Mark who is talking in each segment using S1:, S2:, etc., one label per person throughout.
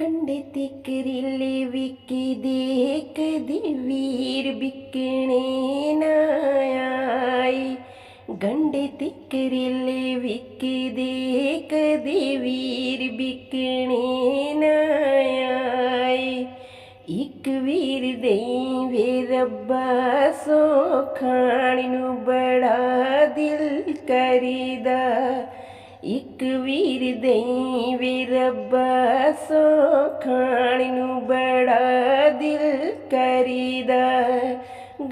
S1: ਕੰਡੇ ਤੇ ਕਰੇਲੇ ਵਿਕੀ ਦੇ ਕਦੀ ਵੀਰ ਵਿਕਣੇ ਨਾ ਆਈ। ਗੰਡੇ ਤੇ ਕਰੇਲੇ ਵਿਕੀ ਦੇ ਵੀਰ ਵਿਕਣੇ ਨਾ ਆਈ। ਇੱਕ ਵੀਰ ਦੇਈ ਵੇ ਰੱਬਾ ਸੋ ਖਾਣ ਨੂੰ ਬੜਾ ਦਿਲ ਕਰੀਦਾ। ਇੱਕ ਵੀਰ ਦੇਈ ਵੇ ਰੱਬਾ ਸੋ ਖਾਣ ਨੂੰ ਬੜਾ ਦਿਲ ਕਰੀਦਾ।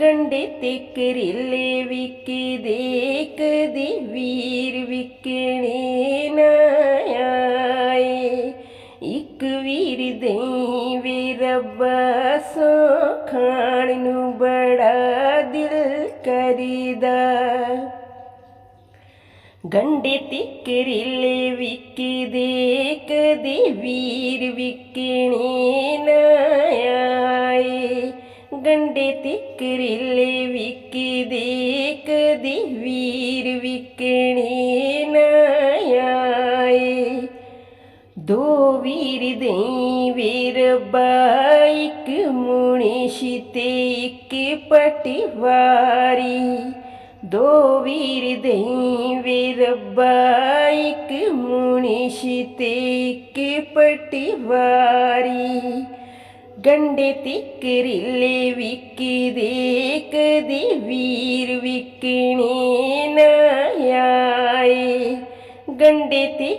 S1: ਗੰਡੇ ਤੇ ਕਰੀਲੇ ਵਿਕੀ ਦੇ ਕਦੀ ਵੀਰ ਵਿਕਣੇ ਨਾ ਆਏ। ਇੱਕ ਵੀਰ ਦੇਈ ਵੇ ਰੱਬਾ ਸੋ ਖਾਣ ਨੂੰ ਗੰਡੇ ਤੇ ਕਰੇਲੇ ਵਿਕੇ ਕਦੇ ਵੀਰ ਵਿਕਣੇ ਨਾ ਆਏ ਗੰਡੇ ਤੇ ਕਰੇਲੇ ਵਿਕੇ ਕਦੇ ਵੀਰ ਵਿਕਣੇ ਨਾ ਆਏ ਦੋ ਵੀਰ ਦੇਈ ਵੀਰ ਬਾਈਕ ਮੁਨਿਸ਼ ਤੇ ਇੱਕ ਪਟਵਾਰੀ ਦੋ ਵੀਰ ਦਹੀਂ ਵੀਰ ਇੱਕ ਮੁਨਿਸ਼ ਤੇ ਇੱਕ ਪਟਵਾਰੀ। ਗੰਡੇ ਤੇ ਕਰੇਲੇ ਵਿਕੀ ਦੇ ਕਦੇ ਵੀਰ ਵਿਕਣੇ ਨਾ ਆਏ। ਗੰਡੇ ਤੇ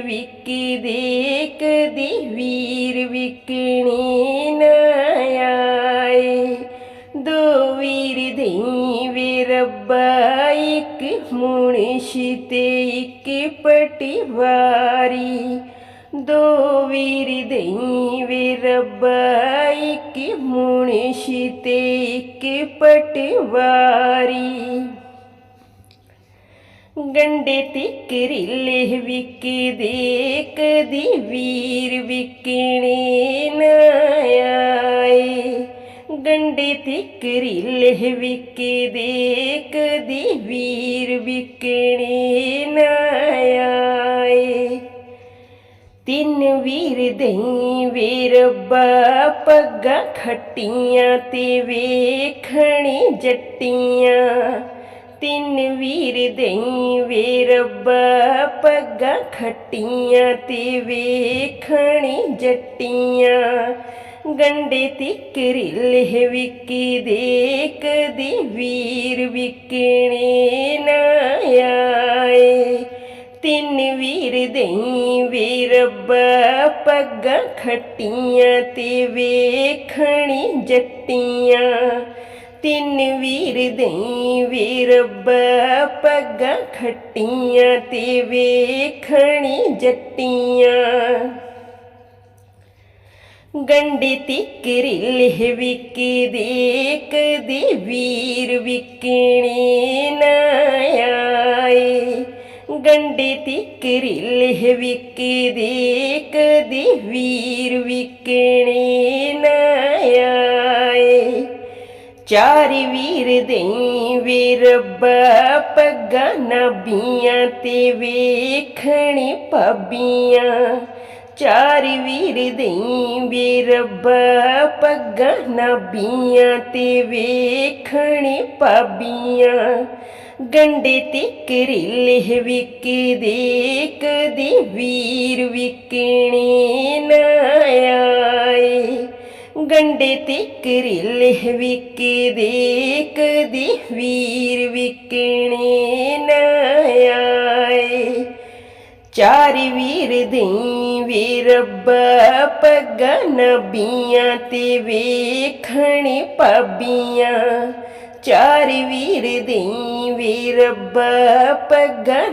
S1: ਵਿਕੀ ਦੇ ਕਦੀ ਵੀਰ ਵਿਕਣੀ ਇੱਕ ਮੁਨਿਸ਼ ਤੇ ਇੱਕ ਪਟਵਾਰੀ ਦੋ ਵੀਰ ਦੇਈ ਵੇ ਰੱਬਾ, ਇੱਕ ਮੁਨਿਸ਼ ਤੇ ਇੱਕ ਪਟਵਾਰੀ ਗੰਡੇ ਤੇ ਕਰੇਲੇ ਵਿਕਦੇ ਕਦੀ ਵੀਰ ਵਿਕਣੇ। ਗੰਡੇ ਤੇ ਕਰੇਲੇ ਵਿਕੇ ਦੇ ਕਦੀ ਵੀਰ ਵਿਕਣੇ ਨਾ ਆਏ। ਤਿੰਨ ਵੀਰ ਦੇਈ ਵੇ ਰੱਬਾ, ਪੱਗਾਂ ਖੱਟੀਆਂ ਤੇ ਵੇਖਣੀ ਜੱਟੀਆਂ। ਤਿੰਨ ਵੀਰ ਦੇਈ ਵੇ ਰੱਬਾ, ਪੱਗਾਂ ਖੱਟੀਆਂ ਤੇ ਵੇਖਣੀ ਜੱਟੀਆਂ। ਗੰਡੇ ਤੇ ਕਰੇਲੇ ਵਿਕੀ ਦੇ ਕਦੀ ਵੀਰ ਵਿਕਣੇ ਨਾ ਆਏ ਤਿੰਨ ਵੀਰ ਦੇਈ ਵੇ ਰੱਬਾ ਪੱਗਾਂ ਖੱਟੀਆਂ ਤੇ ਵੇਖਣੀ ਜੱਟੀਆਂ ਤਿੰਨ ਵੀਰ ਦੇਈ ਵੇ ਰੱਬਾ ਪੱਗਾਂ ਖੱਟੀਆਂ ਤੇ ਵੇਖਣੀ ਜੱਟੀਆਂ ਗੰਡੇ ਤਿਕਰੀ ਕਰੇਲੇ ਵਿਕੇ ਦੇ ਕਦੀ ਵੀਰ ਵਿਕਣੇ ਨਾ ਆਏ ਗੰਡੇ ਤੇ ਕਰੇਲੇ ਵਿਕੇ ਦੇ ਵੀਰ ਵਿਕਣੇ ਨਾ ਚਾਰ ਵੀਰ ਦੇਈ ਵੇ ਰੱਬਾ ਪੱਗਾਂ ਨਬੀਆਂ ਤੇ ਵੇਖਣੀ ਭਾਬੀਆਂ ਚਾਰ ਵੀਰ ਦੇਈ ਰੱਬਾ ਪੱਗਾਂ ਨਬੀਆਂ ਤੇ ਵੇਖਣੀ ਭਾਬੀਆਂ। ਗੰਡੇ ਤੇ ਕਰੇਲੇ ਵਿਕੇ ਦੇ ਕਦੀ ਵੀਰ ਵਿਕਣੇ ਨਾ ਆਏ। ਗੰਡੇ ਤੇ ਕਰੇਲੇ ਵਿਕੇ ਦੇ ਕਦੀ ਵੀਰ ਵਿਕਣੇ ਨਾ ਆਏ। ਚਾਰ ਵੀਰ ਦੇਈ ਵੇ ਰੱਬਾ ਪੱਗਾਂ ਤੇ ਵੇਖਣੀ ਭਾਬੀਆਂ। ਚਾਰ ਵੀਰ ਦੇਈ ਵੇ ਰੱਬਾ ਪੱਗਾਂ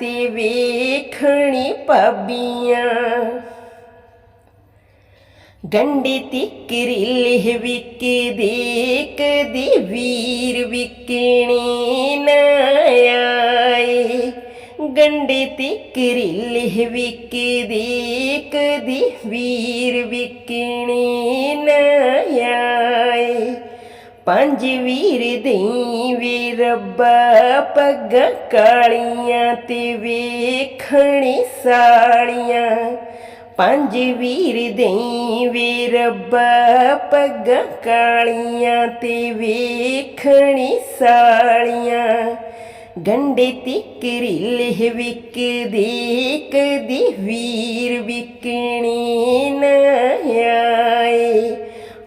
S1: ਤੇ ਵੇਖਣੀ ਭਾਬੀਆਂ। ਗੰਡੇ ਤੇ ਕਰੇਲੇ ਵਿਕੇ ਦੇ ਵੀਰ ਵਿਕਣੇ ਨਾ ਗੰਡੇ ਤੇ ਕਰੇਲੇ ਵਿਕੇ ਦੇ ਕਦੀ ਵੀਰ ਵਿਕਣੀ ਨਾ ਆਏ ਪੰਜ ਵੀਰ ਦੇਈ ਵੇ ਰੱਬਾ ਪੱਗਾਂ ਕਾਲੀਆਂ ਤੇ ਵੇਖਣੀ ਸਾਲੀਆਂ ਪੰਜ ਵੀਰ ਦੇਈ ਵੇ ਰੱਬਾ ਪੱਗਾਂ ਕਾਲੀਆਂ ਤੇ ਵੇਖਣੀ ਸਾਲੀਆਂ ਗੰਡੇ ਤਿਕਰੀ ਲਿਹ ਵਿਕਦੀ ਕਦੀ ਵੀਰ ਵਿਕਣੀ ਨਾ ਆਏ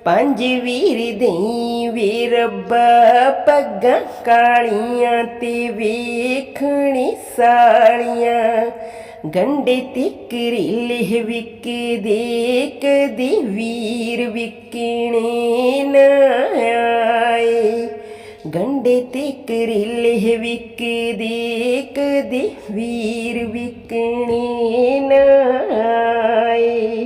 S1: ਪੰਜ ਵੀਰ ਦੇਈ ਵੇ ਰੱਬਾ ਪੱਗਾਂ ਕਾਲੀਆਂ ਤੇ ਵੇਖਣੀ ਸਾਲੀਆਂ ਗੰਡੇ ਤਿਕਰੀ ਲਿਹ ਵਿਕਦੀ ਕਦੀ ਵੀਰ ਵਿਕਣੀ ਨਾ ਆਏ ਗੰਡੇ ਤੇ ਕਰੇਲੇ ਵਿਕਦੇ ਕਦੇ ਵੀਰ ਵਿਕਣੇ ਨਾਏ